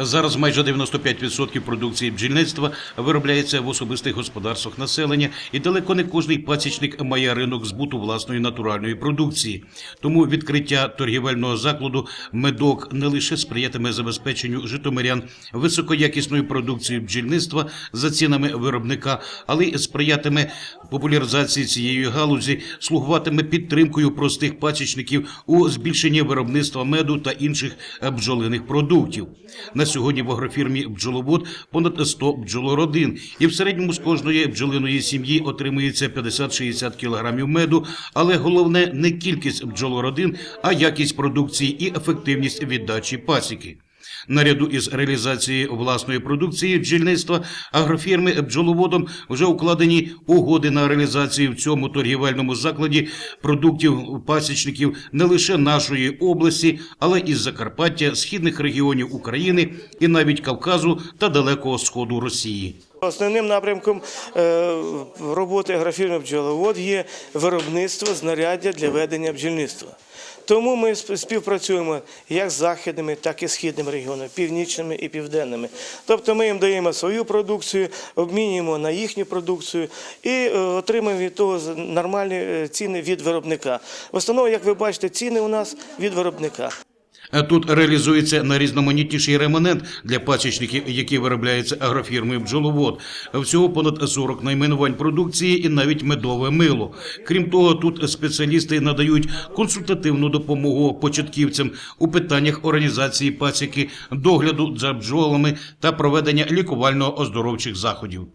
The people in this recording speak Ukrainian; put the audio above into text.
Зараз майже 95% продукції бджільництва виробляється в особистих господарствах населення, і далеко не кожний пасічник має ринок збуту власної натуральної продукції. Тому відкриття торгівельного закладу медок не лише сприятиме забезпеченню житомирян високоякісною продукцією бджільництва за цінами виробника, але й сприятиме популяризації цієї галузі, слугуватиме підтримкою простих пасічників у збільшенні виробництва меду та інших бджолиних продуктів. На сьогодні в агрофірмі бджоловод понад 100 бджолородин, і в середньому з кожної бджолиної сім'ї отримується 50-60 кілограмів меду. Але головне не кількість бджолородин, а якість продукції і ефективність віддачі пасіки. Наряду із реалізацією власної продукції бджільництва агрофірми бджоловодом вже укладені угоди на реалізацію в цьому торгівельному закладі продуктів пасічників не лише нашої області, але і Закарпаття, східних регіонів України і навіть Кавказу та Далекого Сходу Росії. Основним напрямком е, роботи агрофірми бджоловод є виробництво знаряддя для ведення бджільництва. Тому ми співпрацюємо як з західними, так і східними регіонами, північними і південними. Тобто ми їм даємо свою продукцію, обмінюємо на їхню продукцію і е, отримуємо від того нормальні е, ціни від виробника. В основному, як ви бачите, ціни у нас від виробника. А Тут реалізується найрізноманітніший реманент для пасічників, які виробляються агрофірмою бджоловод. Всього понад 40 найменувань продукції і навіть медове мило. Крім того, тут спеціалісти надають консультативну допомогу початківцям у питаннях організації пасіки, догляду за бджолами та проведення лікувально-оздоровчих заходів.